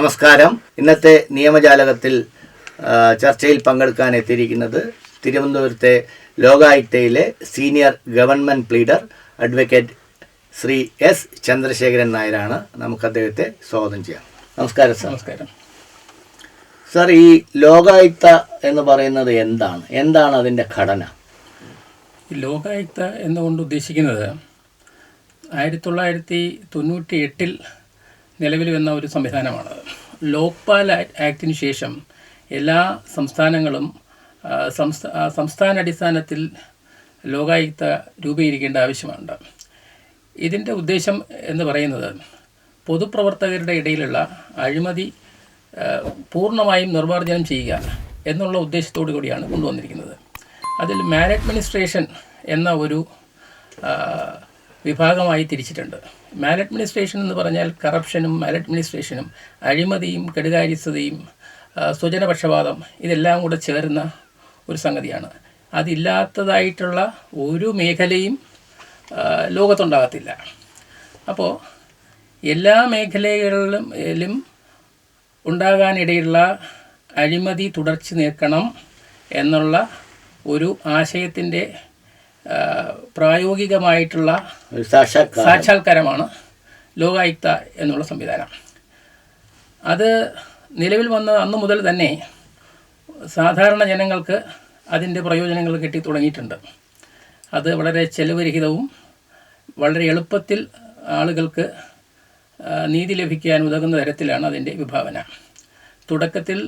നമസ്കാരം. ഇന്നത്തെ നിയമജാലകത്തിൽ ചർച്ചയിൽ പങ്കെടുക്കാൻ എത്തിയിരിക്കുന്നത് തിരുവനന്തപുരത്തെ ലോകായുക്തയിലെ senior government pleader advocate Shri S Chandrasekharan നായരാണ് നമുക്ക് അദ്ദേഹത്തെ സ്വാഗതം ചെയ്യാം. നമസ്കാരം സാർ. നമസ്കാരം. സാർ ഈ ലോകായുക്ത എന്ന് പറയുന്നത് എന്താണ്? എന്താണ് അതിന്റെ ഘടന? ലോകായുക്ത എന്നുകൊണ്ട് ഉദ്ദേശിക്കുന്നത് ആയിരത്തി തൊള്ളായിരത്തി തൊണ്ണൂറ്റി എട്ടിൽ നിലവിൽ വന്ന ഒരു സംവിധാനമാണ്. ലോക്പാൽ ആക്ട്- ആക്ടിന് ശേഷം എല്ലാ സംസ്ഥാനങ്ങളും ആ, സംസ്ഥാ ആ, സംസ്ഥാന അടിസ്ഥാനത്തിൽ ലോകായുക്ത രൂപീകരിക്കേണ്ട ആവശ്യമുണ്ട്. ഇതിന്റെ ഉദ്ദേശം എന്ന് പറയുന്നത് പൊതുപ്രവർത്തകരുടെ ഇടയിലുള്ള അഴിമതി പൂർണമായും നിർമ്മാർജനം ചെയ്യുക എന്നുള്ള ഉദ്ദേശത്തോടു കൂടിയാണ് കൊണ്ടുവന്നിരിക്കുന്നത്. അതിൽ മാൽ അഡ്മിനിസ്ട്രേഷൻ എന്ന ഒരു വിഭാഗമായി തിരിച്ചിട്ടുണ്ട്. മാൽ അഡ്മിനിസ്ട്രേഷൻ എന്ന് പറഞ്ഞാൽ കറപ്ഷനും മാൽ അഡ്മിനിസ്ട്രേഷനും അഴിമതിയും കെടുകാര്യസ്ഥതയും സ്വജനപക്ഷപാതം ഇതെല്ലാം കൂടെ ചേർന്ന ഒരു സംഗതിയാണ്. അതില്ലാത്തതായിട്ടുള്ള ഒരു മേഖലയും ലോകത്തുണ്ടാകത്തില്ല. അപ്പോൾ എല്ലാ മേഖലകളിലും ഉണ്ടാകാനിടയുള്ള അഴിമതി തുടർച്ച നീക്കണം എന്നുള്ള ഒരു ആശയത്തിന്റെ പ്രായോഗികമായിട്ടുള്ള സാക്ഷാത്കാരമാണ് ലോകായുക്ത എന്നുള്ള സംവിധാനം. അത് നിലവിൽ വന്ന അന്നു മുതൽ തന്നെ സാധാരണ ജനങ്ങൾക്ക് അതിന്റെ പ്രയോജനങ്ങൾ കിട്ടി തുടങ്ങിയിട്ടുണ്ട് അത് വളരെ ചെലവരഹിതവും വളരെ എളുപ്പത്തിൽ ആളുകൾക്ക് നീതി ലഭിക്കാൻ ഉതകുന്ന തരത്തിലാണ് അതിന്റെ വിഭാവന. തുടക്കത്തിൽ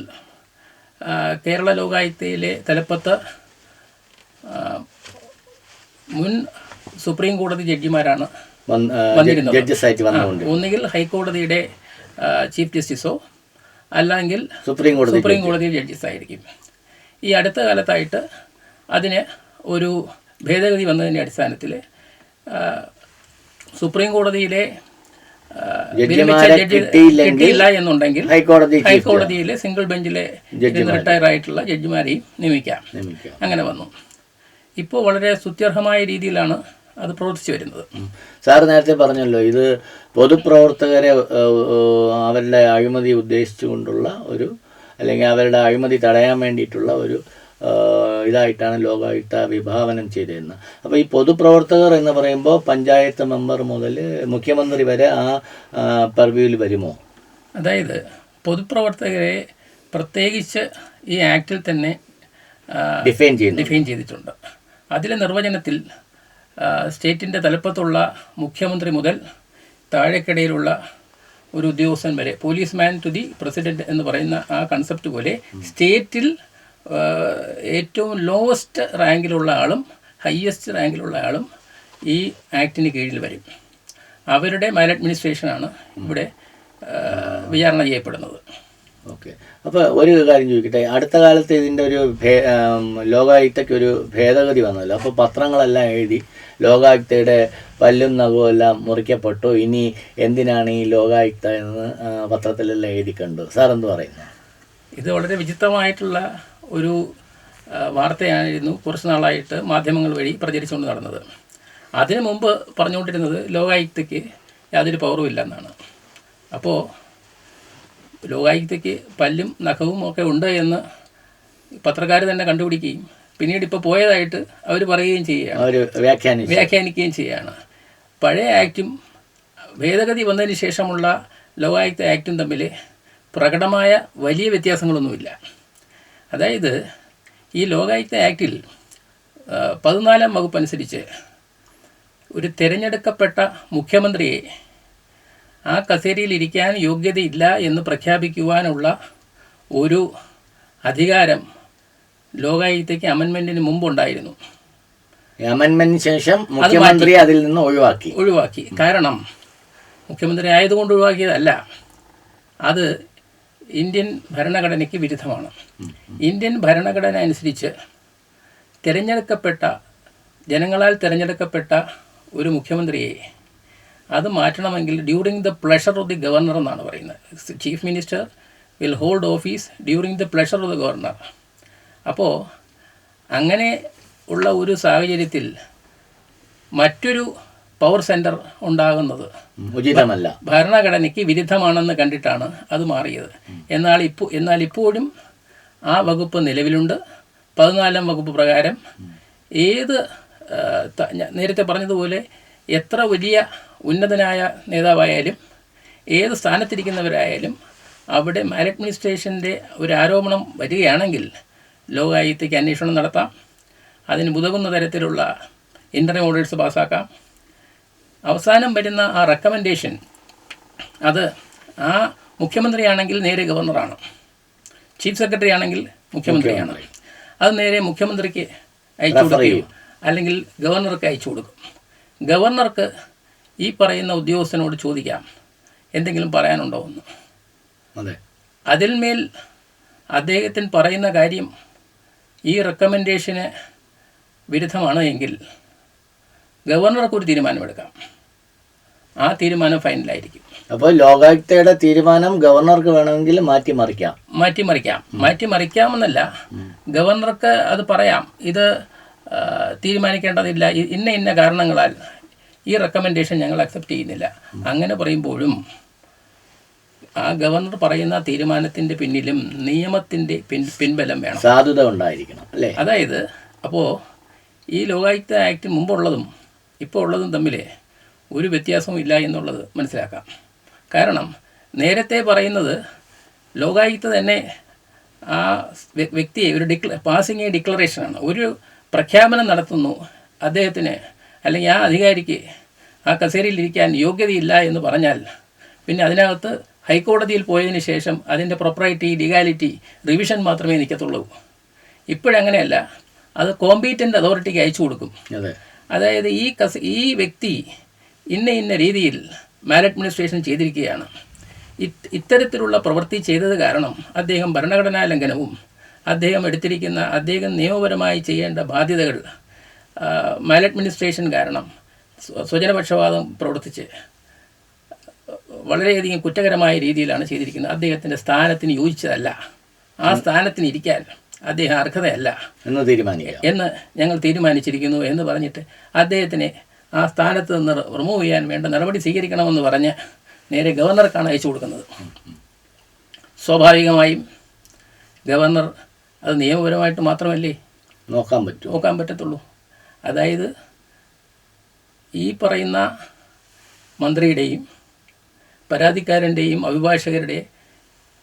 കേരള ലോകായുക്തയിലെ തലപ്പത്ത് മുൻ സുപ്രീം കോടതി ജഡ്ജിമാരാണ് വന്നിരുന്നത്. ഒന്നുകിൽ ഹൈക്കോടതിയുടെ ചീഫ് ജസ്റ്റിസോ അല്ലെങ്കിൽ സുപ്രീം കോടതി സുപ്രീം കോടതി ജഡ്ജസ് ആയിരിക്കും ഈ അടുത്ത കാലത്തായിട്ട് അതിന് ഒരു ഭേദഗതി വന്നതിന്റെ അടിസ്ഥാനത്തിൽ സുപ്രീം കോടതിയിലെ കിട്ടിയില്ല എന്നുണ്ടെങ്കിൽ ഹൈക്കോടതി ഹൈക്കോടതിയിലെ സിംഗിൾ ബെഞ്ചിലെ റിട്ടയർ ആയിട്ടുള്ള ജഡ്ജിമാരെയും നിയമിക്കാം. അങ്ങനെ വന്നു. ഇപ്പോൾ വളരെ സ്തുത്യർഹമായ രീതിയിലാണ് അത് പ്രവർത്തിച്ചു വരുന്നത്. സാർ നേരത്തെ പറഞ്ഞല്ലോ ഇത് പൊതുപ്രവർത്തകരെ അവരുടെ അഴിമതി ഉദ്ദേശിച്ചുകൊണ്ടുള്ള ഒരു അല്ലെങ്കിൽ അവരുടെ അഴിമതി തടയാൻ വേണ്ടിയിട്ടുള്ള ഒരു ഇതായിട്ടാണ് ലോകായുക്ത വിഭാവനം ചെയ്തിരുന്നത്. അപ്പോൾ ഈ പൊതുപ്രവർത്തകർ എന്ന് പറയുമ്പോൾ പഞ്ചായത്ത് മെമ്പർ മുതൽ മുഖ്യമന്ത്രി വരെ ആ പെർവ്യൂവിൽ വരുമോ? അതായത് പൊതുപ്രവർത്തകരെ പ്രത്യേകിച്ച് ഈ ആക്റ്റിൽ തന്നെ ഡിഫൈൻ ചെയ്ത് ഡിഫൈൻ ചെയ്തിട്ടുണ്ട്. അതിലെ നിർവചനത്തിൽ സ്റ്റേറ്റിന്റെ തലപ്പത്തുള്ള മുഖ്യമന്ത്രി മുതൽ താഴേക്കിടയിലുള്ള ഒരു ഉദ്യോഗസ്ഥൻ വരെ police man to the president എന്ന് പറയുന്ന ആ കൺസെപ്റ്റ് പോലെ സ്റ്റേറ്റിൽ ഏറ്റവും ലോവസ്റ്റ് റാങ്കിലുള്ള ആളും ഹയ്യസ്റ്റ് റാങ്കിലുള്ള ആളും ഈ ആക്ടിന് കീഴിൽ വരും. അവരുടെ മാൽ അഡ്മിനിസ്ട്രേഷനാണ് ഇവിടെ വിചാരണ ചെയ്യപ്പെടുന്നത്. ഓക്കെ. അപ്പോൾ ഒരു കാര്യം ചോദിക്കട്ടെ അടുത്ത കാലത്ത് ഇതിന്റെ ഒരു ലോകായുക്തയ്ക്ക് ഒരു ഭേദഗതി വന്നല്ലോ. അപ്പോൾ പത്രങ്ങളെല്ലാം എഴുതി ലോകായുക്തയുടെ പല്ലും നഖവും എല്ലാം മുറിക്കപ്പെട്ടു. ഇനി എന്തിനാണ് ഈ ലോകായുക്ത എന്ന് പത്രത്തിലെല്ലാം എഴുതി കണ്ടു? സാർ എന്ത് പറയുന്നു? ഇത് വളരെ വിചിത്രമായിട്ടുള്ള ഒരു വാർത്തയായിരുന്നു കുറച്ച് നാളായിട്ട് മാധ്യമങ്ങൾ വഴി പ്രചരിച്ചുകൊണ്ട് നടന്നത്. അതിനു മുമ്പ് പറഞ്ഞുകൊണ്ടിരുന്നത് ലോകായുക്തയ്ക്ക് യാതൊരു പവറും ഇല്ലെന്നാണ്. അപ്പോൾ ലോകായുക്തയ്ക്ക് പല്ലും നഖവും ഒക്കെ ഉണ്ട് എന്ന് പത്രക്കാർ തന്നെ കണ്ടുപിടിക്കുകയും പിന്നീട് ഇപ്പോൾ പോയതായിട്ട് അവർ പറയുകയും ചെയ്യുകയാണ്. വ്യാഖ്യാനിക്കുകയും ചെയ്യുകയാണ്. പഴയ ആക്റ്റും ഭേദഗതി വന്നതിന് ശേഷമുള്ള ലോകായുക്ത ആക്റ്റും തമ്മിൽ പ്രകടമായ വലിയ വ്യത്യാസങ്ങളൊന്നുമില്ല. അതായത് ഈ ലോകായുക്ത ആക്റ്റിൽ പതിനാലാം വകുപ്പ് അനുസരിച്ച് ഒരു തിരഞ്ഞെടുക്കപ്പെട്ട മുഖ്യമന്ത്രിയെ ആ കസേരയിൽ ഇരിക്കാൻ യോഗ്യതയില്ല എന്ന് പ്രഖ്യാപിക്കുവാനുള്ള ഒരു അധികാരം ലോകായുക്തയ്ക്ക് അമെൻമെന്റിന് മുമ്പുണ്ടായിരുന്നു. അമെൻമെന്റിന് ശേഷം മുഖ്യമന്ത്രി അതിൽ നിന്ന് ഒഴിവാക്കി. ഒഴിവാക്കി. കാരണം മുഖ്യമന്ത്രി ആയതുകൊണ്ട് ഒഴിവാക്കിയതല്ല. അത് ഇന്ത്യൻ ഭരണഘടനയ്ക്ക് വിരുദ്ധമാണ്. ഇന്ത്യൻ ഭരണഘടന അനുസരിച്ച് തിരഞ്ഞെടുക്കപ്പെട്ട ജനങ്ങളാൽ തിരഞ്ഞെടുക്കപ്പെട്ട ഒരു മുഖ്യമന്ത്രിയെ അത് മാറ്റണമെങ്കിൽ during the pleasure of the governor എന്നാണ് പറയുന്നത്. Chief minister will hold office during the pleasure of the governor അപ്പോൾ അങ്ങനെ ഉള്ള ഒരു സാഹചര്യത്തിൽ മറ്റൊരു പവർ സെന്റർ ഉണ്ടാകുന്നത് ഉചിതമല്ല. ഭരണഘടനയ്ക്ക് വിരുദ്ധമാണെന്ന് കണ്ടിട്ടാണ് അത് മാറിയത്. എന്നാൽ ഇപ്പോൾ എന്നാൽ ഇപ്പോഴും ആ വകുപ്പ് നിലവിലുണ്ട്. പതിനാലാം വകുപ്പ് പ്രകാരം ഏത് നേരത്തെ പറഞ്ഞതുപോലെ എത്ര വലിയ ഉന്നതനായ നേതാവായാലും ഏത് സ്ഥാനത്തിരിക്കുന്നവരായാലും അവിടെ മാലഡ്മിനിസ്ട്രേഷന്റെ ഒരു ആരോപണം വരികയാണെങ്കിൽ ലോകായുക്തയ്ക്ക് അന്വേഷണം നടത്താം. അതിന് ഉതകുന്ന തരത്തിലുള്ള ഇന്റർനെറ്റ് ഓർഡേഴ്സ് പാസ്സാക്കാം അവസാനം വരുന്ന ആ റെക്കമെൻഡേഷൻ അത് ആ മുഖ്യമന്ത്രിയാണെങ്കിൽ നേരെ ഗവർണറാണ്. ചീഫ് സെക്രട്ടറി ആണെങ്കിൽ മുഖ്യമന്ത്രിയാണ് അത് നേരെ മുഖ്യമന്ത്രിക്ക് അയച്ചു കൊടുക്കുകയും അല്ലെങ്കിൽ ഗവർണർക്ക് അയച്ചു കൊടുക്കും. ഗവർണർക്ക് ഈ പറയുന്ന ഉദ്യോഗസ്ഥനോട് ചോദിക്കാം. എന്തെങ്കിലും പറയാനുണ്ടോ എന്ന്. അതെ. അതിന്മേൽ അദ്ദേഹത്തിന് പറയുന്ന കാര്യം ഈ റെക്കമെൻഡേഷന് വിരുദ്ധമാണ് എങ്കിൽ ഗവർണർക്ക് ഒരു തീരുമാനമെടുക്കാം. ആ തീരുമാനം ഫൈനലായിരിക്കും. അപ്പോൾ ലോകായുക്തയുടെ തീരുമാനം ഗവർണർക്ക് വേണമെങ്കിൽ മാറ്റിമറിക്കാം. മാറ്റിമറിക്കാം. മാറ്റിമറിക്കാമെന്നല്ല ഗവർണർക്ക് അത് പറയാം. ഇത് തീരുമാനിക്കേണ്ടതില്ല. ഇന്ന ഇന്ന കാരണങ്ങളാൽ ഈ റെക്കമെൻഡേഷൻ ഞങ്ങൾ അക്സെപ്റ്റ് ചെയ്യുന്നില്ല. അങ്ങനെ പറയുമ്പോഴും ആ ഗവർണർ പറയുന്ന തീരുമാനത്തിന്റെ പിന്നിലും നിയമത്തിന്റെ പിൻ പിൻബലം വേണം. സാധുത ഉണ്ടായിരിക്കണം അല്ലേ? അതായത് അപ്പോൾ ഈ ലോകായുക്ത ആക്ട് മുമ്പുള്ളതും ഇപ്പോൾ ഉള്ളതും തമ്മിൽ ഒരു വ്യത്യാസവും ഇല്ല എന്നുള്ളത് മനസ്സിലാക്കാം. കാരണം നേരത്തെ പറയുന്നത് ലോകായുക്ത തന്നെ ആ വ്യ- വ്യക്തിയെ ഒരു ഡിക്ല പാസിംഗ് എ ഡിക്ലറേഷനാണ് ഒരു പ്രഖ്യാപനം നടത്തുന്നു. അദ്ദേഹത്തിന് അല്ലെങ്കിൽ ആ അധികാരിക്ക് ആ കസേരയിൽ ഇരിക്കാൻ യോഗ്യതയില്ല എന്ന് പറഞ്ഞാൽ പിന്നെ അതിനകത്ത് ഹൈക്കോടതിയിൽ പോയതിന് ശേഷം അതിന്റെ പ്രൊപ്പറൈറ്റി ലീഗാലിറ്റി റിവിഷൻ മാത്രമേ നിൽക്കത്തുള്ളൂ. ഇപ്പോഴങ്ങനെയല്ല. അത് കോമ്പീറ്റന്റ് അതോറിറ്റിക്ക് അയച്ചു കൊടുക്കും. അതായത് ഈ കസ് ഈ വ്യക്തി ഇന്ന ഇന്ന രീതിയിൽ മാലഡ്മിനിസ്ട്രേഷൻ ചെയ്തിരിക്കുകയാണ്. ഇത്തരത്തിലുള്ള പ്രവൃത്തി ചെയ്തത് കാരണം അദ്ദേഹം ഭരണഘടനാ ലംഘനവും അദ്ദേഹം എടുത്തിരിക്കുന്ന അദ്ദേഹം നിയമപരമായി ചെയ്യേണ്ട ബാധ്യതകൾ മാലഡ്മിനിസ്ട്രേഷൻ കാരണം സ്വ- സ്വജനപക്ഷപാതം പ്രവർത്തിച്ച് വളരെയധികം കുറ്റകരമായ രീതിയിലാണ് ചെയ്തിരിക്കുന്നത്. അദ്ദേഹത്തിന്റെ സ്ഥാനത്തിന് യോജിച്ചതല്ല. ആ സ്ഥാനത്തിന് ഇരിക്കാൻ അദ്ദേഹം അർഹതയല്ല. എന്ന് തീരുമാനിക്കുക എന്ന് ഞങ്ങൾ തീരുമാനിച്ചിരിക്കുന്നു എന്ന് പറഞ്ഞിട്ട് അദ്ദേഹത്തിനെ ആ സ്ഥാനത്ത് നിന്ന് റിമൂവ് ചെയ്യാൻ വേണ്ട നടപടി സ്വീകരിക്കണമെന്ന് പറഞ്ഞ് നേരെ ഗവർണർക്കാണ് അയച്ചു കൊടുക്കുന്നത്. സ്വാഭാവികമായും ഗവർണർ അത് നിയമപരമായിട്ട് മാത്രമല്ലേ നോക്കാൻ പറ്റും. നോക്കാൻ പറ്റത്തുള്ളൂ. അതായത് ഈ പറയുന്ന മന്ത്രിയുടെയും പരാതിക്കാരന്റെയും അഭിഭാഷകരുടെ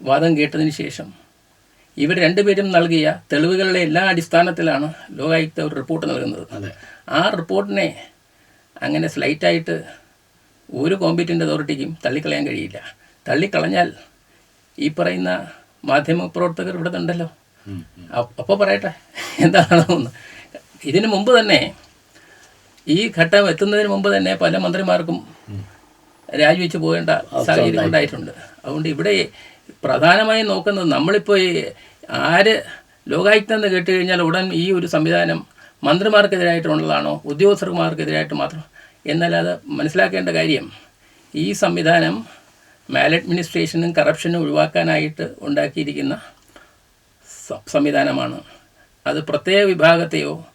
വാദം കേട്ടതിന് ശേഷം ഇവർ രണ്ടുപേരും നൽകിയ തെളിവുകളുടെ എല്ലാ അടിസ്ഥാനത്തിലാണ് ലോകായുക്ത ഒരു റിപ്പോർട്ട് നൽകുന്നത്. ആ റിപ്പോർട്ടിനെ അങ്ങനെ സ്ലൈറ്റായിട്ട് ഒരു കോമ്പറ്റന്റ് അതോറിറ്റിക്കും തള്ളിക്കളയാൻ കഴിയില്ല. തള്ളിക്കളഞ്ഞാൽ ഈ പറയുന്ന മാധ്യമ പ്രവർത്തകർ ഇവിടെ ഉണ്ടല്ലോ. അപ്പോൾ പറയട്ടെ. എന്താണെന്ന് ഇതിനു മുമ്പ് തന്നെ ഈ ഘട്ടം എത്തുന്നതിന് മുമ്പ് തന്നെ പല മന്ത്രിമാർക്കും രാജിവെച്ച് പോകേണ്ട സാഹചര്യം ഉണ്ടായിട്ടുണ്ട്. അതുകൊണ്ട് ഇവിടെ പ്രധാനമായും നോക്കുന്നത് നമ്മളിപ്പോൾ ഈ ആര് ലോകായുക്തം എന്ന് കേട്ട് കഴിഞ്ഞാൽ ഉടൻ ഈ ഒരു സംവിധാനം മന്ത്രിമാർക്കെതിരായിട്ടുള്ളതാണോ ഉദ്യോഗസ്ഥർമാർക്കെതിരായിട്ട് മാത്രം എന്നാൽ അത് മനസ്സിലാക്കേണ്ട കാര്യം ഈ സംവിധാനം മാലഡ്മിനിസ്ട്രേഷനും കറപ്ഷനും ഒഴിവാക്കാനായിട്ട് ഉണ്ടാക്കിയിരിക്കുന്ന സംവിധാനമാണ്. അത് പ്രത്യേക വിഭാഗത്തെയോ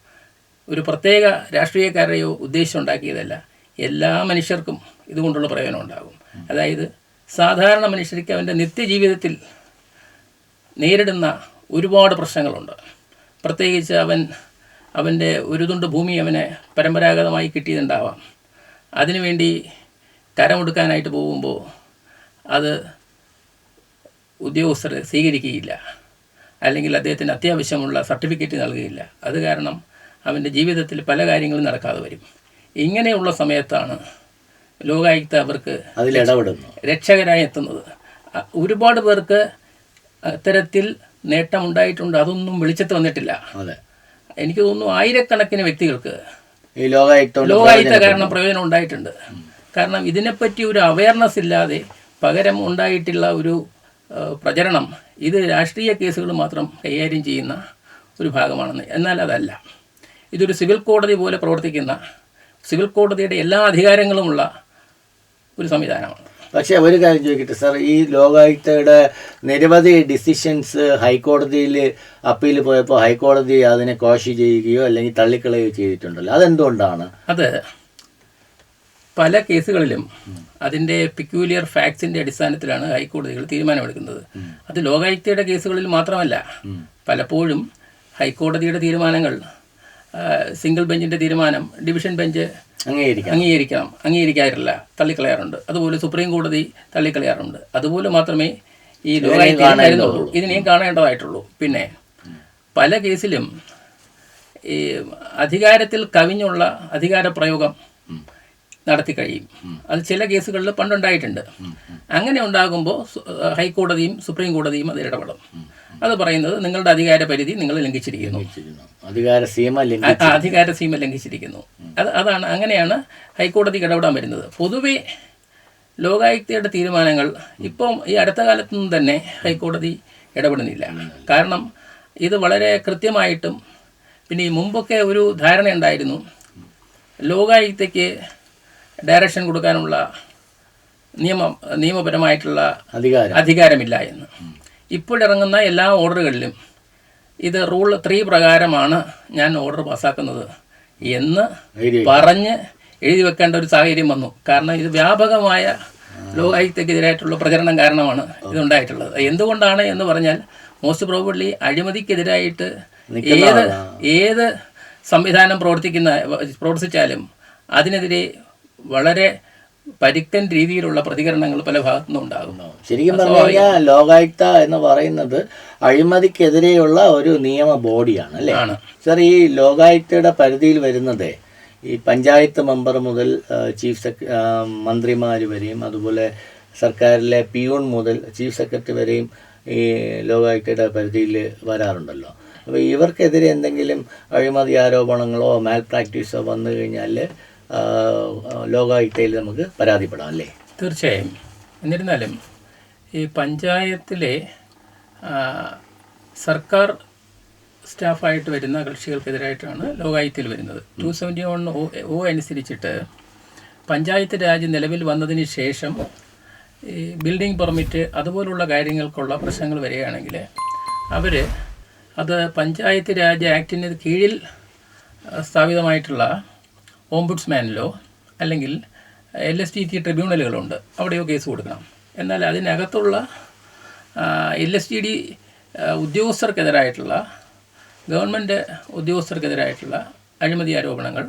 ഒരു പ്രത്യേക രാഷ്ട്രീയക്കാരെയോ ഉദ്ദേശിച്ചുണ്ടാക്കിയതല്ല എല്ലാ മനുഷ്യർക്കും ഇതുകൊണ്ടുള്ള പ്രയോജനം ഉണ്ടാകും. അതായത് സാധാരണ മനുഷ്യർക്ക് അവന്റെ നിത്യജീവിതത്തിൽ നേരിടുന്ന ഒരുപാട് പ്രശ്നങ്ങളുണ്ട്. പ്രത്യേകിച്ച് അവൻ അവന്റെ ഒരു തുണ്ട് ഭൂമി അവനെ പരമ്പരാഗതമായി കിട്ടിയതുണ്ടാവാം അതിനുവേണ്ടി കരമെടുക്കാനായിട്ട് പോകുമ്പോൾ അത് ഉദ്യോഗസ്ഥർ സ്വീകരിക്കുകയില്ല. അല്ലെങ്കിൽ അദ്ദേഹത്തിന് അത്യാവശ്യമുള്ള സർട്ടിഫിക്കറ്റ് നൽകുകയില്ല. അത് കാരണം അവന്റെ ജീവിതത്തിൽ പല കാര്യങ്ങളും നടക്കാതെ വരും. ഇങ്ങനെയുള്ള സമയത്താണ് ലോകായുക്ത അവർക്ക് അതിൽ രക്ഷകരായി എത്തുന്നത്. ഒരുപാട് പേർക്ക് അത്തരത്തിൽ നേട്ടമുണ്ടായിട്ടുണ്ട്. അതൊന്നും വെളിച്ചത്ത് വന്നിട്ടില്ല. എനിക്ക് തോന്നുന്നു ആയിരക്കണക്കിന് വ്യക്തികൾക്ക് ഈ ലോകായുക്ത ലോകായുക്ത കാരണം പ്രയോജനം ഉണ്ടായിട്ടുണ്ട്. കാരണം ഇതിനെപ്പറ്റി ഒരു അവയർനെസ് ഇല്ലാതെ പകരം ഉണ്ടായിട്ടുള്ള ഒരു പ്രചരണം. ഇത് രാഷ്ട്രീയ കേസുകൾ മാത്രം കൈകാര്യം ചെയ്യുന്ന ഒരു ഭാഗമാണെന്ന്. എന്നാൽ അതല്ല. ഇതൊരു സിവിൽ കോടതി പോലെ പ്രവർത്തിക്കുന്ന സിവിൽ കോടതിയുടെ എല്ലാ അധികാരങ്ങളുമുള്ള ഒരു സംവിധാനമാണ്. പക്ഷേ ഒരു കാര്യം ചോദിക്കട്ടെ സാർ ഈ ലോകായുക്തയുടെ നിരവധി ഡിസിഷൻസ് ഹൈക്കോടതിയിൽ അപ്പീൽ പോയപ്പോൾ ഹൈക്കോടതി അതിനെ കോശി ചെയ്യുകയോ അല്ലെങ്കിൽ തള്ളിക്കളയുകയോ ചെയ്തിട്ടുണ്ടല്ലോ. അതെന്തുകൊണ്ടാണ്? അത് പല കേസുകളിലും അതിന്റെ പിക്യൂലിയർ ഫാക്ട്സിന്റെ അടിസ്ഥാനത്തിലാണ് ഹൈക്കോടതികൾ തീരുമാനമെടുക്കുന്നത്. അത് ലോകായുക്തയുടെ കേസുകളിൽ മാത്രമല്ല പലപ്പോഴും ഹൈക്കോടതിയുടെ തീരുമാനങ്ങൾ സിംഗിൾ ബെഞ്ചിന്റെ തീരുമാനം ഡിവിഷൻ ബെഞ്ച് അംഗീകരിക്കാം. അംഗീകരിക്കണം അംഗീകരിക്കാറില്ല തള്ളിക്കളയാറുണ്ട്. അതുപോലെ സുപ്രീം കോടതി തള്ളിക്കളയാറുണ്ട്. അതുപോലെ മാത്രമേ ഈ ലോകായുക്തയുള്ളൂ ഇതിനെയും കാണേണ്ടതായിട്ടുള്ളൂ. പിന്നെ പല കേസിലും ഈ അധികാരത്തിൽ കവിഞ്ഞുള്ള അധികാര പ്രയോഗം നടത്തി കഴിയും. അത് ചില കേസുകളിൽ പണ്ടുണ്ടായിട്ടുണ്ട്. അങ്ങനെ ഉണ്ടാകുമ്പോൾ ഹൈക്കോടതിയും സുപ്രീം കോടതിയും അത് ഇടപെടും. അത് പറയുന്നത് നിങ്ങളുടെ അധികാര പരിധി നിങ്ങൾ ലംഘിച്ചിരിക്കുന്നു. അധികാര സീമ അധികാര സീമ ലംഘിച്ചിരിക്കുന്നു. അത് അതാണ് അങ്ങനെയാണ് ഹൈക്കോടതി ഇടപെടാൻ വരുന്നത്. പൊതുവെ ലോകായുക്തയുടെ തീരുമാനങ്ങൾ ഇപ്പം ഈ അടുത്ത കാലത്തൊന്നും തന്നെ ഹൈക്കോടതി ഇടപെടുന്നില്ല. കാരണം ഇത് വളരെ കൃത്യമായിട്ടും പിന്നെ ഈ മുമ്പൊക്കെ ഒരു ധാരണ ഉണ്ടായിരുന്നു. ലോകായുക്തയ്ക്ക് ഡയറക്ഷൻ കൊടുക്കാനുള്ള നിയമം നിയമപരമായിട്ടുള്ള അധികാരം. അധികാരമില്ല എന്ന്. ഇപ്പോഴിറങ്ങുന്ന എല്ലാ ഓർഡറുകളിലും ഇത് റൂൾ ത്രീ പ്രകാരമാണ് ഞാൻ ഓർഡർ പാസ്സാക്കുന്നത് എന്ന് പറഞ്ഞ് എഴുതി വെക്കേണ്ട ഒരു സാഹചര്യം വന്നു. കാരണം ഇത് വ്യാപകമായ ലോകായുക്തക്കെതിരായിട്ടുള്ള പ്രചരണം കാരണമാണ് ഇതുണ്ടായിട്ടുള്ളത് എന്തുകൊണ്ടാണ് എന്ന് പറഞ്ഞാൽ മോസ്റ്റ് പ്രോബബ്ലി അഴിമതിക്കെതിരായിട്ട് ഏത് ഏത് സംവിധാനം പ്രവർത്തിക്കുന്ന പ്രവർത്തിച്ചാലും അതിനെതിരെ അതിനെതിരെ പരുക്കൻ രീതിയിലുള്ള പ്രതികരണങ്ങൾ പല ഭാഗത്തുനിന്നും ഉണ്ടാകുന്നു. ശരിക്കും പറഞ്ഞു കഴിഞ്ഞാൽ ലോകായുക്ത എന്ന് പറയുന്നത് അഴിമതിക്കെതിരെയുള്ള ഒരു നിയമ ബോഡിയാണ് അല്ലേ? സർ ഈ ലോകായുക്തയുടെ പരിധിയിൽ വരുന്നത് ഈ പഞ്ചായത്ത് മെമ്പർ മുതൽ ചീഫ് സെക്ര മന്ത്രിമാർ വരെയും അതുപോലെ സർക്കാരിലെ പിയൂൺ മുതൽ ചീഫ് സെക്രട്ടറി വരെയും ഈ ലോകായുക്തയുടെ പരിധിയിൽ വരാറുണ്ടല്ലോ. അപ്പോൾ ഇവർക്കെതിരെ എന്തെങ്കിലും അഴിമതി ആരോപണങ്ങളോ മാൽ പ്രാക്ടീസോ വന്നു കഴിഞ്ഞാൽ ലോകായുക്തയിൽ നമുക്ക് പരാതിപ്പെടാം അല്ലേ? തീർച്ചയായും. എന്നിരുന്നാലും ഈ പഞ്ചായത്തിലെ സർക്കാർ സ്റ്റാഫായിട്ട് വരുന്ന കക്ഷികൾക്കെതിരായിട്ടാണ് ലോകായുക്തയിൽ വരുന്നത്. ടു സെവന്റി വൺ ഒ അനുസരിച്ചിട്ട് പഞ്ചായത്ത് രാജ് നിലവിൽ വന്നതിന് ശേഷം ഈ ബിൽഡിംഗ് പെർമിറ്റ് അതുപോലുള്ള കാര്യങ്ങൾക്കുള്ള പ്രശ്നങ്ങൾ വരികയാണെങ്കിൽ അവർ അത് പഞ്ചായത്ത് രാജ് ആക്ടിന് കീഴിൽ സ്ഥാപിതമായിട്ടുള്ള ഓംബുഡ്സ്മാനിലോ അല്ലെങ്കിൽ എൽ എസ് ടി ടി ട്രിബ്യൂണലുകളുണ്ട്. അവിടെയോ കേസ് കൊടുക്കണം. എന്നാൽ അതിനകത്തുള്ള എൽ എസ് ടി ഡി ഉദ്യോഗസ്ഥർക്കെതിരായിട്ടുള്ള ഗവൺമെന്റ് ഉദ്യോഗസ്ഥർക്കെതിരായിട്ടുള്ള അഴിമതി ആരോപണങ്ങൾ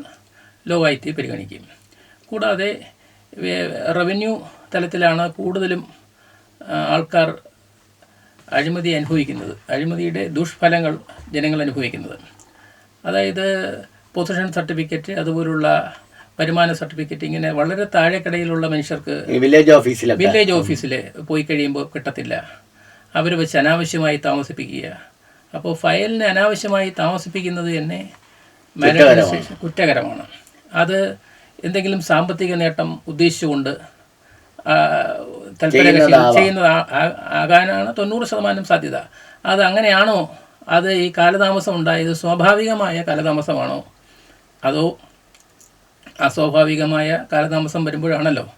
ലോകായിത്തി പരിഗണിക്കും. കൂടാതെ റവന്യൂ തലത്തിലാണ് കൂടുതലും ആൾക്കാർ അഴിമതി അനുഭവിക്കുന്നത്. അഴിമതിയുടെ ദുഷ്ഫലങ്ങൾ ജനങ്ങൾ അനുഭവിക്കുന്നത്. അതായത് പൊസിഷൻ സർട്ടിഫിക്കറ്റ് അതുപോലുള്ള വരുമാന സർട്ടിഫിക്കറ്റ് ഇങ്ങനെ വളരെ താഴെക്കടയിലുള്ള മനുഷ്യർക്ക് വില്ലേജ് ഓഫീസിൽ വില്ലേജ് ഓഫീസിൽ പോയി കഴിയുമ്പോൾ കിട്ടത്തില്ല. അവർ വെച്ച് അനാവശ്യമായി താമസിപ്പിക്കുക. അപ്പോൾ ഫയലിനെ അനാവശ്യമായി താമസിപ്പിക്കുന്നത് തന്നെ കുറ്റകരമാണ്. അത് എന്തെങ്കിലും സാമ്പത്തിക നേട്ടം ഉദ്ദേശിച്ചുകൊണ്ട് തൽപര ചെയ്യുന്നത് ആകാനാണ് തൊണ്ണൂറ് ശതമാനം സാധ്യത. അത് അങ്ങനെയാണോ? അത് ഈ കാലതാമസം ഉണ്ടായത് സ്വാഭാവികമായ കാലതാമസമാണോ? അതോ അസ്വാഭാവികമായ കാലതാമസം വരുമ്പോഴാണല്ലോ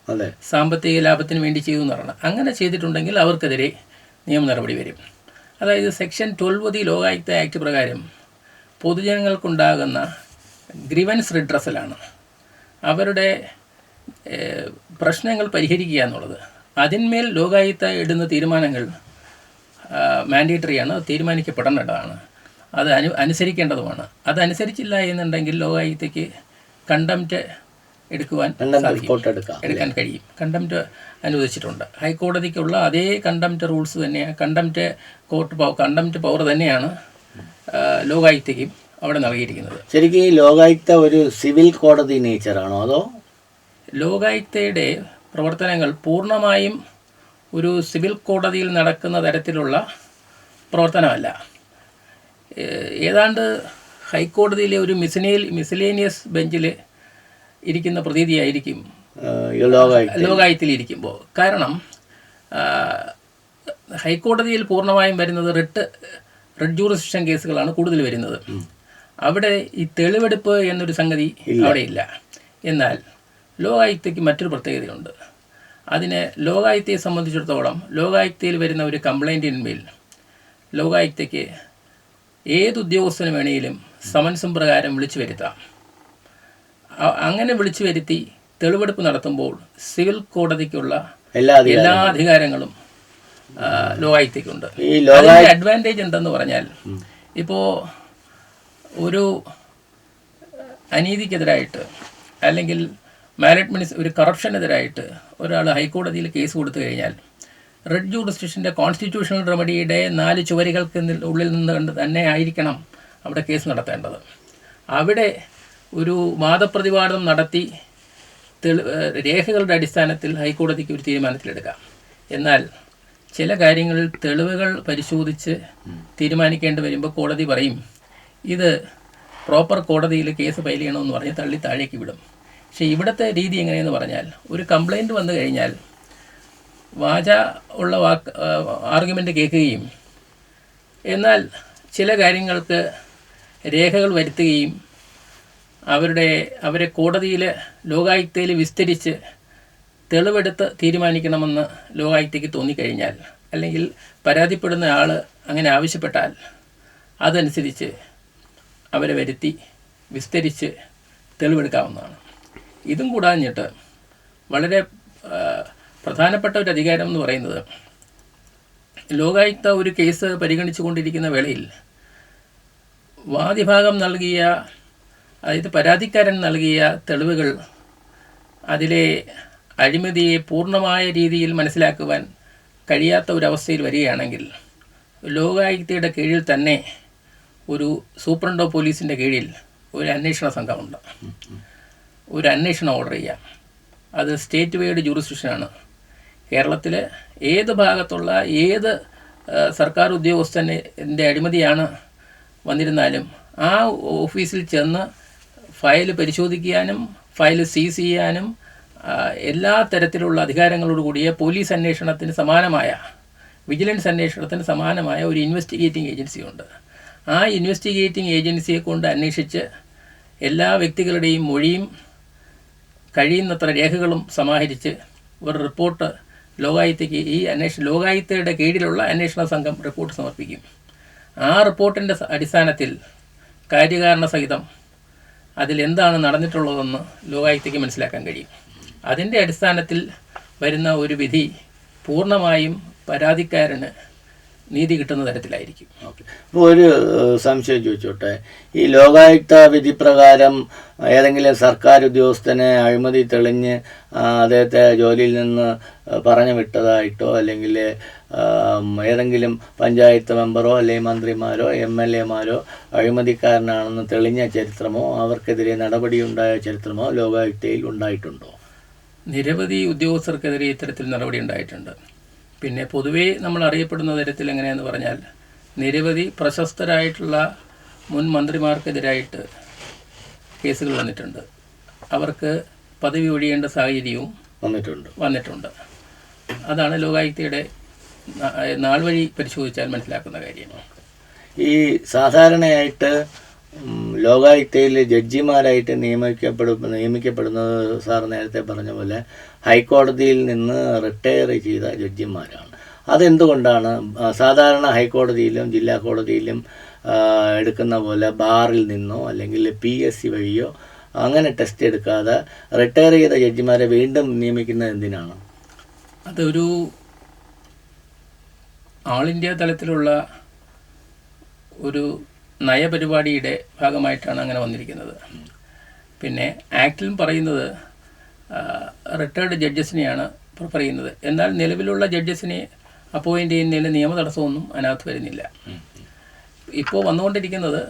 സാമ്പത്തിക ലാഭത്തിന് വേണ്ടി ചെയ്തു എന്ന് പറയുന്നത്. അങ്ങനെ ചെയ്തിട്ടുണ്ടെങ്കിൽ അവർക്കെതിരെ നിയമ നടപടി വരും. അതായത് section twelve the Lokayukta act പ്രകാരം പൊതുജനങ്ങൾക്കുണ്ടാകുന്ന ഗ്രിവൻസ് റിഡ്രസലാണ്. അവരുടെ പ്രശ്നങ്ങൾ പരിഹരിക്കുക എന്നുള്ളത്. അതിന്മേൽ ലോകായുക്ത ഇടുന്ന തീരുമാനങ്ങൾ മാൻഡേറ്ററിയാണ് തീരുമാനിക്കപ്പെടേണ്ടതാണ്. അത് അനു അനുസരിക്കേണ്ടതുമാണ്. അതനുസരിച്ചില്ല എന്നുണ്ടെങ്കിൽ ലോകായുക്തയ്ക്ക് കണ്ടംറ്റ് എടുക്കുവാൻ എടുക്കാൻ കഴിയും. കണ്ടംറ്റ് അനുവദിച്ചിട്ടുണ്ട്. ഹൈക്കോടതിക്കുള്ള അതേ കണ്ടംറ്റ് റൂൾസ് തന്നെയാണ് contempt court power contempt power തന്നെയാണ് ലോകായുക്തയ്ക്കും അവിടെ നൽകിയിരിക്കുന്നത്. ശരിക്കും ഈ ലോകായുക്ത ഒരു സിവിൽ കോടതി നേച്ചറാണോ അതോ? ലോകായുക്തയുടെ പ്രവർത്തനങ്ങൾ പൂർണമായും ഒരു സിവിൽ കോടതിയിൽ നടക്കുന്ന തരത്തിലുള്ള പ്രവർത്തനമല്ല. ഏതാണ്ട് ഹൈക്കോടതിയിലെ ഒരു മിസനേൽ മിസലേനിയസ് ബെഞ്ചിൽ ഇരിക്കുന്ന പ്രതീതിയായിരിക്കും. ലോകായത്തിലിരിക്കുമ്പോൾ കാരണം ഹൈക്കോടതിയിൽ പൂർണമായും വരുന്നത് റിട്ട് റിട്ട് ജൂറിസ്ഡിക്ഷൻ കേസുകളാണ് കൂടുതൽ വരുന്നത്. അവിടെ ഈ തെളിവെടുപ്പ് എന്നൊരു സംഗതി അവിടെ ഇല്ല. എന്നാൽ ലോകായുക്തയ്ക്ക് മറ്റൊരു പ്രത്യേകതയുണ്ട്. അതിന് ലോകായുക്തയെ സംബന്ധിച്ചിടത്തോളം ലോകായുക്തയിൽ വരുന്ന ഒരു കംപ്ലൈന്റിന്മേൽ ലോകായുക്തയ്ക്ക് ഏത് ഉദ്യോഗസ്ഥന് വേണമെങ്കിലും സമൻസും പ്രകാരം വിളിച്ചു വരുത്താം. അങ്ങനെ വിളിച്ചു വരുത്തി തെളിവെടുപ്പ് നടത്തുമ്പോൾ സിവിൽ കോടതിക്കുള്ള എല്ലാ അധികാരങ്ങളും ലോകായുക്തിക്കുണ്ട് ലോകായുക്തയ്ക്കുണ്ട്. അതിന്റെ അഡ്വാന്റേജ് എന്തെന്ന് പറഞ്ഞാൽ ഇപ്പോൾ ഒരു അനീതിക്കെതിരായിട്ട് അല്ലെങ്കിൽ മാനേജ്മെന്റ് ഒരു കറപ്ഷനെതിരായിട്ട് ഒരാൾ ഹൈക്കോടതിയിൽ കേസ് കൊടുത്തു കഴിഞ്ഞാൽ റെഡ് ജൂഡിസ്ട്രിക്ഷന്റെ കോൺസ്റ്റിറ്റ്യൂഷണൽ റെമഡിയുടെ നാല് ചുവരുകൾക്ക് ഉള്ളിൽ നിന്ന് കണ്ട് തന്നെ ആയിരിക്കണം അവിടെ കേസ് നടത്തേണ്ടത്. അവിടെ ഒരു വാദപ്രതിവാദം നടത്തി തെളി രേഖകളുടെ അടിസ്ഥാനത്തിൽ ഹൈക്കോടതിക്ക് ഒരു തീരുമാനത്തിലെടുക്കാം. എന്നാൽ ചില കാര്യങ്ങളിൽ തെളിവുകൾ പരിശോധിച്ച് തീരുമാനിക്കേണ്ടി വരുമ്പോൾ കോടതി പറയും ഇത് പ്രോപ്പർ കോടതിയിൽ കേസ് ഫയൽ ചെയ്യണമെന്ന് പറഞ്ഞ് തള്ളി താഴേക്ക് വിടും. പക്ഷേ ഇവിടുത്തെ രീതി എങ്ങനെയെന്ന് പറഞ്ഞാൽ ഒരു കംപ്ലൈന്റ് വന്നു കഴിഞ്ഞാൽ വാച ഉള്ള വാക്ക് ആർഗ്യുമെന്റ് കേൾക്കുകയും എന്നാൽ ചില കാര്യങ്ങൾക്ക് രേഖകൾ വരുത്തുകയും അവരുടെ അവരെ കോടതിയിൽ ലോകായുക്തയിൽ വിസ്തരിച്ച് തെളിവെടുത്ത് തീരുമാനിക്കണമെന്ന് ലോകായുക്തയ്ക്ക് തോന്നിക്കഴിഞ്ഞാൽ അല്ലെങ്കിൽ പരാതിപ്പെടുന്ന ആൾ അങ്ങനെ ആവശ്യപ്പെട്ടാൽ അതനുസരിച്ച് അവരെ വരുത്തി വിസ്തരിച്ച് തെളിവെടുക്കാവുന്നതാണ്. ഇതും കൂടാഞ്ഞിട്ട് വളരെ പ്രധാനപ്പെട്ട ഒരു അധികാരം എന്ന് പറയുന്നത് ലോകായുക്ത ഒരു കേസ് പരിഗണിച്ചു കൊണ്ടിരിക്കുന്ന വേളയിൽ വാദിഭാഗം നൽകിയ അതായത് പരാതിക്കാരൻ നൽകിയ തെളിവുകൾ അതിലെ അഴിമതിയെ പൂർണമായ രീതിയിൽ മനസ്സിലാക്കുവാൻ കഴിയാത്ത ഒരവസ്ഥയിൽ വരികയാണെങ്കിൽ ലോകായുക്തയുടെ കീഴിൽ തന്നെ ഒരു സൂപ്രണ്ടോ പോലീസിന്റെ കീഴിൽ ഒരു അന്വേഷണ സംഘമുണ്ട്. ഒരു അന്വേഷണം ഓർഡർ ചെയ്യാം. അത് സ്റ്റേറ്റ് വൈഡ് ജൂറിസ്ഡിക്ഷനാണ് കേരളത്തിൽ ഏത് ഭാഗത്തുള്ള ഏത് സർക്കാർ ഉദ്യോഗസ്ഥന്റെ അഴിമതിയാണ് വന്നിരുന്നാലും ആ ഓഫീസിൽ ചെന്ന് ഫയൽ പരിശോധിക്കാനും ഫയൽ സീസ് ചെയ്യാനും എല്ലാ തരത്തിലുള്ള അധികാരങ്ങളോട് കൂടിയ പോലീസ് അന്വേഷണത്തിന് സമാനമായ വിജിലൻസ് അന്വേഷണത്തിന് സമാനമായ ഒരു ഇൻവെസ്റ്റിഗേറ്റിംഗ് ഏജൻസിയുണ്ട് ആ ഇൻവെസ്റ്റിഗേറ്റിംഗ് ഏജൻസിയെ കൊണ്ട് അന്വേഷിച്ച് എല്ലാ വ്യക്തികളുടെയും മൊഴിയും കഴിയുന്നത്ര രേഖകളും സമാഹരിച്ച് ഒരു റിപ്പോർട്ട് ലോകായുക്തയ്ക്ക് ഈ അന്വേഷണ ലോകായുക്തയുടെ കീഴിലുള്ള അന്വേഷണ സംഘം റിപ്പോർട്ട് സമർപ്പിക്കും. ആ റിപ്പോർട്ടിന്റെ അടിസ്ഥാനത്തിൽ കാര്യകാരണ സഹിതം അതിൽ എന്താണ് നടന്നിട്ടുള്ളതെന്ന് ലോകായുക്തയ്ക്ക് മനസ്സിലാക്കാൻ കഴിയും. അതിന്റെ അടിസ്ഥാനത്തിൽ വരുന്ന ഒരു വിധി പൂർണമായും പരാതിക്കാരന് നീതി കിട്ടുന്ന തരത്തിലായിരിക്കും. അപ്പോൾ ഒരു സംശയം ചോദിച്ചോട്ടെ. ഈ ലോകായുക്ത വിധി പ്രകാരം ഏതെങ്കിലും സർക്കാർ ഉദ്യോഗസ്ഥനെ അഴിമതി തെളിഞ്ഞ് അദ്ദേഹത്തെ ജോലിയിൽ നിന്ന് പറഞ്ഞു വിട്ടതായിട്ടോ അല്ലെങ്കിൽ ഏതെങ്കിലും പഞ്ചായത്ത് മെമ്പറോ അല്ലെങ്കിൽ മന്ത്രിമാരോ എം എൽ എമാരോ അഴിമതിക്കാരനാണെന്ന് തെളിഞ്ഞ ചരിത്രമോ അവർക്കെതിരെ നടപടിയുണ്ടായ ചരിത്രമോ ലോകായുക്തയിൽ ഉണ്ടായിട്ടുണ്ടോ? നിരവധി ഉദ്യോഗസ്ഥർക്കെതിരെ ഇത്തരത്തിൽ നടപടി ഉണ്ടായിട്ടുണ്ട്. പിന്നെ പൊതുവേ നമ്മൾ അറിയപ്പെടുന്ന തരത്തിൽ എങ്ങനെയാന്ന് പറഞ്ഞാൽ നിരവധി പ്രശസ്തരായിട്ടുള്ള മുൻ മന്ത്രിമാർക്കെതിരായിട്ട് കേസുകൾ വന്നിട്ടുണ്ട്. അവർക്ക് പദവി ഒഴിയേണ്ട സാഹചര്യവും വന്നിട്ടുണ്ട്. വന്നിട്ടുണ്ട്. അതാണ് ലോകായുക്തയുടെ നാൾ വഴി പരിശോധിച്ചാൽ മനസ്സിലാക്കുന്ന കാര്യം. ഈ സാധാരണയായിട്ട് ലോകായുക്തയിൽ ജഡ്ജിമാരായിട്ട് നിയമിക്കപ്പെടും നിയമിക്കപ്പെടുന്നത് സാർ നേരത്തെ പറഞ്ഞ പോലെ ഹൈക്കോടതിയിൽ നിന്ന് റിട്ടയർ ചെയ്ത ജഡ്ജിമാരാണ്. അതെന്തുകൊണ്ടാണ്? സാധാരണ ഹൈക്കോടതിയിലും ജില്ലാ കോടതിയിലും എടുക്കുന്ന പോലെ ബാറിൽ നിന്നോ അല്ലെങ്കിൽ പി എസ് സി വഴിയോ അങ്ങനെ ടെസ്റ്റ് എടുക്കാതെ റിട്ടയർ ചെയ്ത ജഡ്ജിമാരെ വീണ്ടും നിയമിക്കുന്നത് എന്തിനാണ്? അതൊരു ആൾ ഇന്ത്യ തലത്തിലുള്ള ഒരു നയപരിപാടിയുടെ ഭാഗമായിട്ടാണ് അങ്ങനെ വന്നിരിക്കുന്നത്. പിന്നെ ആക്ടിലും പറയുന്നത് റിട്ടയർഡ് ജഡ്ജസിനെയാണ് പ്രിഫർ ചെയ്യുന്നത് എന്നാൽ നിലവിലുള്ള ജഡ്ജസിനെ അപ്പോയിന്റ് ചെയ്യുന്നതിന് നിയമ തടസ്സമൊന്നും അതിനകത്ത് വരുന്നില്ല. ഇപ്പോൾ വന്നുകൊണ്ടിരിക്കുന്നത്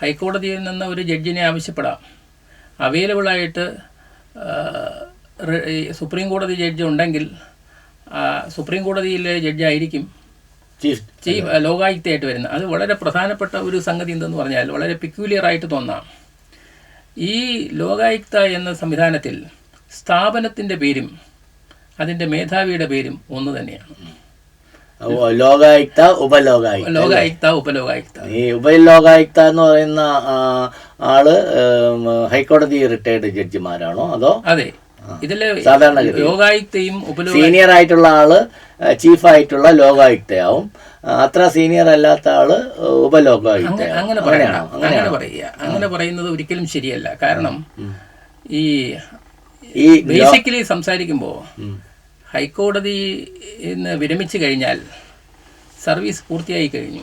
ഹൈക്കോടതിയിൽ നിന്ന് ഒരു ജഡ്ജിനെ ആവശ്യപ്പെടാം. അവൈലബിളായിട്ട് സുപ്രീം കോടതി ജഡ്ജി ഉണ്ടെങ്കിൽ സുപ്രീം കോടതിയിലെ ജഡ്ജായിരിക്കും ചീഫ് ചീഫ് ലോകായുക്തയായിട്ട് വരുന്നത്. അത് വളരെ പ്രധാനപ്പെട്ട ഒരു സംഗതി എന്തെന്ന് പറഞ്ഞാൽ വളരെ പിക്യൂലിയർ ആയിട്ട് തോന്നാം. ഈ ലോകായുക്ത എന്ന സംവിധാനത്തിൽ സ്ഥാപനത്തിന്റെ പേരും അതിന്റെ മേധാവിയുടെ പേരും ഒന്ന് തന്നെയാണ്. ലോകായുക്ത ഉപലോകായുക്ത ലോകായുക്ത ഉപലോകായുക്ത. ഈ ഉപലോകായുക്ത എന്ന് പറയുന്ന ആൾ ഹൈക്കോടതി റിട്ടയർഡ് ജഡ്ജിമാരാണോ അതോ? അതെ. ഇതിൽ സാധാരണ ലോകായുക്തയും ഉപലോക സീനിയർ ആയിട്ടുള്ള ആൾ ചീഫ് ആയിട്ടുള്ള ലോകായുക്തയാവും. അത്ര സീനിയർ അല്ലാത്ത ആൾ ഉപലോകായുക്ത അങ്ങനെ പറയണം അങ്ങനെയാണോ? അങ്ങനെ പറയുക അങ്ങനെ പറയുന്നത് ഒരിക്കലും ശരിയല്ല. കാരണം ഈ ഈ ബേസിക്കലി സംസാരിക്കുമ്പോൾ ഹൈക്കോടതി ഇന്ന് വിരമിച്ചു കഴിഞ്ഞാൽ സർവീസ് പൂർത്തിയായി കഴിഞ്ഞു.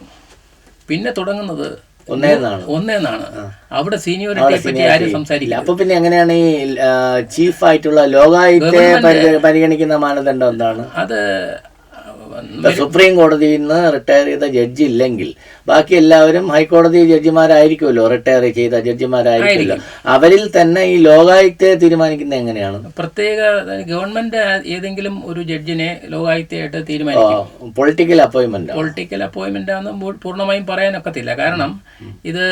പിന്നെ തുടങ്ങുന്നത് ഒന്നേന്നാണ്. ഒന്നേന്നാണ്. അവിടെ സീനിയോറിറ്റിയെ പറ്റി ആരും സംസാരിക്കില്ല. അപ്പൊ പിന്നെ എങ്ങനെയാണ് ഈ ചീഫ് ആയിട്ടുള്ള ലോകായുക്തെ പരിഗ- പരിഗണിക്കുന്ന മാനദണ്ഡം എന്താണ്? അത് സുപ്രീം കോടതിയിൽ നിന്ന് റിട്ടയർ ചെയ്ത ജഡ്ജി ഇല്ലെങ്കിൽ ബാക്കി എല്ലാവരും ഹൈക്കോടതി ജഡ്ജിമാരായിരിക്കുമല്ലോ. റിട്ടയർ ചെയ്ത ജഡ്ജിമാരായിരിക്കുമല്ലോ. അവരിൽ തന്നെ ഈ ലോകായുക്തയെ തീരുമാനിക്കുന്നത് എങ്ങനെയാണ്? പ്രത്യേക ഗവൺമെന്റ് ഏതെങ്കിലും ഒരു ജഡ്ജിനെ ലോകായുക്തയായിട്ട് തീരുമാനിക്കും. Political appointment? പൊളിറ്റിക്കൽ അപ്പോയിന്റ്മെന്റ് ആണെന്ന് പൂർണമായും പറയാനൊക്കത്തില്ല. കാരണം ഇത്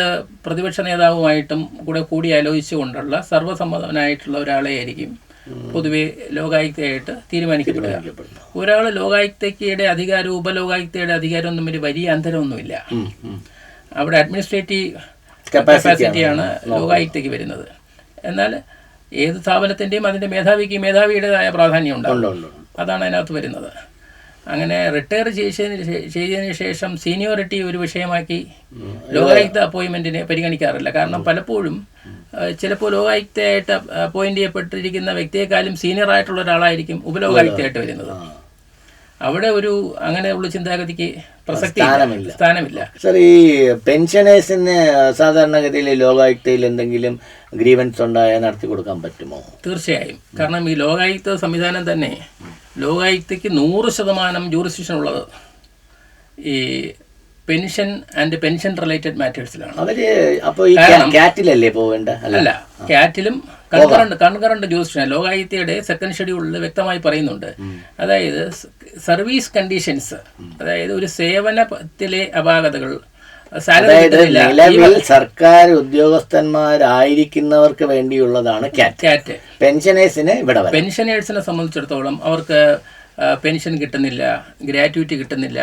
പ്രതിപക്ഷ നേതാവുമായിട്ടും കൂടെ കൂടി ആലോചിച്ചുകൊണ്ടുള്ള സർവസമ്മതനായിട്ടുള്ള ഒരാളെ ആയിരിക്കും പൊതുവെ ലോകായുക്തയായിട്ട് തീരുമാനിക്കപ്പെടുക. ഒരാൾ ലോകായുക്തയുടെ അധികാരവും ഉപലോകായുക്തയുടെ അധികാരവും തമ്മിൽ വലിയ അന്തരമൊന്നുമില്ല. അവിടെ അഡ്മിനിസ്ട്രേറ്റീവ് കപ്പാസിറ്റിയാണ് ലോകായുക്തയ്ക്ക് വരുന്നത്. എന്നാൽ ഏത് സ്ഥാപനത്തിന്റെയും അതിന്റെ മേധാവിക്ക് മേധാവിയുടേതായ പ്രാധാന്യം ഉണ്ടാവും. ഉണ്ട്, ഉണ്ട്. അതാണ് അതിനകത്ത് വരുന്നത്. അങ്ങനെ റിട്ടയർ ചെയ്തതിന് ചെയ്തതിനു ശേഷം സീനിയോറിറ്റി ഒരു വിഷയമാക്കി ലോകായുക്ത അപ്പോയിൻമെന്റിനെ പരിഗണിക്കാറില്ല. കാരണം പലപ്പോഴും ചിലപ്പോൾ ലോകായുക്തയായിട്ട് അപ്പോയിന്റ് ചെയ്യപ്പെട്ടിരിക്കുന്ന വ്യക്തിയെക്കാളും സീനിയർ ആയിട്ടുള്ള ഒരാളായിരിക്കും ഉപലോകായുക്തയായിട്ട് വരുന്നത്. അവിടെ ഒരു അങ്ങനെയുള്ള ചിന്താഗതിക്ക് പ്രസക്തി. സ്ഥാനമില്ല. സർ ഈ പെൻഷനേഴ്സിന് സാധാരണഗതിയിൽ ലോകായുക്തയിൽ എന്തെങ്കിലും ഗ്രീവൻസ് ഉണ്ടായാൽ നടത്തി കൊടുക്കാൻ പറ്റുമോ? തീർച്ചയായും. കാരണം ഈ ലോകായുക്ത സംവിധാനം തന്നെ ലോകായുക്തയ്ക്ക് നൂറ് ശതമാനം ജൂറിസ്ഡിക്ഷൻ ഉള്ളത് ഈ പെൻഷൻ ആൻഡ് പെൻഷൻ റിലേറ്റഡ് മാറ്റേഴ്സിലാണ് അവർ അപ്പോൾ ഈ കാറ്റിലല്ലേ അല്ല. കാറ്റിലും കൺകറണ്ട് കൺകറണ്ട് ജൂറിസ്ഡിക്ഷൻ ലോകായുക്തയുടെ സെക്കൻഡ് ഷെഡ്യൂളിൽ വ്യക്തമായി പറയുന്നുണ്ട്. അതായത് സർവീസ് കണ്ടീഷൻസ് അതായത് ഒരു സേവനത്തിലെ അപാകതകൾ അതായത് നിലവിൽ സർക്കാർ ഉദ്യോഗസ്ഥന്മാരായിരിക്കുന്നവർക്ക് വേണ്ടിയുള്ളതാണ് പെൻഷനേഴ്സിന് ഇവിടെ പെൻഷനേഴ്സിനെ സംബന്ധിച്ചിടത്തോളം അവർക്ക് പെൻഷൻ കിട്ടുന്നില്ല ഗ്രാറ്റുവിറ്റി കിട്ടുന്നില്ല.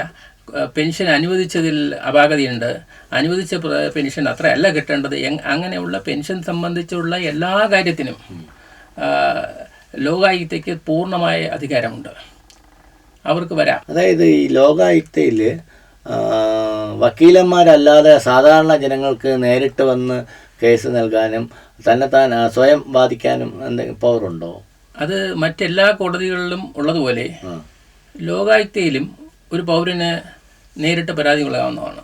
പെൻഷൻ അനുവദിച്ചതിൽ അപാകതയുണ്ട്. അനുവദിച്ച പെൻഷൻ അത്രയല്ല കിട്ടേണ്ടത്. അങ്ങനെയുള്ള പെൻഷൻ സംബന്ധിച്ചുള്ള എല്ലാ കാര്യത്തിനും ലോകായുക്തയ്ക്ക് പൂർണമായ അധികാരമുണ്ട്. അവർക്ക് വരാം. അതായത് ഈ ലോകായുക്തയിൽ വക്കീലന്മാരല്ലാതെ സാധാരണ ജനങ്ങൾക്ക് നേരിട്ട് വന്ന് കേസ് നൽകാനും തന്നെത്താൻ താൻ സ്വയം ബാധിക്കാനും എന്തെങ്കിലും പവറുണ്ടോ അത് മറ്റെല്ലാ കോടതികളിലും ഉള്ളതുപോലെ. ലോകായുക്തയിലും ഒരു പൗരന് നേരിട്ട് പരാതി നൽകാവുന്നതാണ്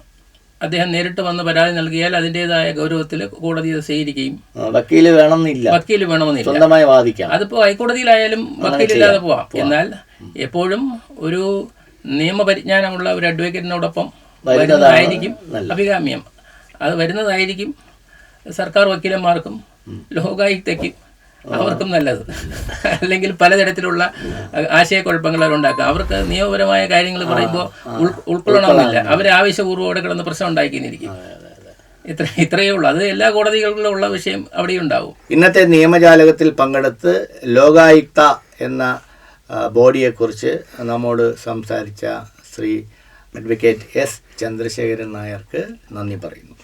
അദ്ദേഹം നേരിട്ട് വന്ന് പരാതി നൽകിയാൽ അതിന്റെതായ ഗൗരവത്തിൽ കോടതി അത് സ്വീകരിക്കുകയും ആ, വക്കീൽ വേണമെന്നില്ല. വക്കീൽ വേണമെന്നില്ല. സ്വന്തമായി വാദിക്കാം. അതിപ്പോൾ ഹൈക്കോടതിയിലായാലും വക്കീലില്ലാതെ പോവാം. എന്നാൽ എപ്പോഴും ഒരു നിയമപരിജ്ഞാനമുള്ള ഒരു അഡ്വക്കേറ്റിനോടൊപ്പം വരുന്നതായിരിക്കും അഭികാമ്യം. അത് വരുന്നതായിരിക്കും സർക്കാർ വക്കീലന്മാർക്കും ലോകായുക്തയ്ക്കും അവർക്കും നല്ലത്. അല്ലെങ്കിൽ പലതരത്തിലുള്ള ആശയക്കുഴപ്പങ്ങൾ ഉണ്ടാക്കുക അവർക്ക് നിയമപരമായ കാര്യങ്ങൾ പറയുമ്പോൾ ഉൾ- ഉൾക്കൊള്ളണമെന്നില്ല. അവർ ആവശ്യപൂർവം അവിടെ കിടന്ന് പ്രശ്നം ഉണ്ടാക്കിയിരിക്കും ഇത്ര ഇത്രയേ ഉള്ളൂ. അത് എല്ലാ കോടതികളിലും ഉള്ള വിഷയം അവിടെ ഉണ്ടാവും. ഇന്നത്തെ നിയമജാലകത്തിൽ പങ്കെടുത്ത് ലോകായുക്ത എന്ന ബോഡിയെക്കുറിച്ച് നമ്മോട് സംസാരിച്ച ശ്രീ അഡ്വക്കേറ്റ് എസ് ചന്ദ്രശേഖരൻ നായർക്ക് നന്ദി പറയുന്നു.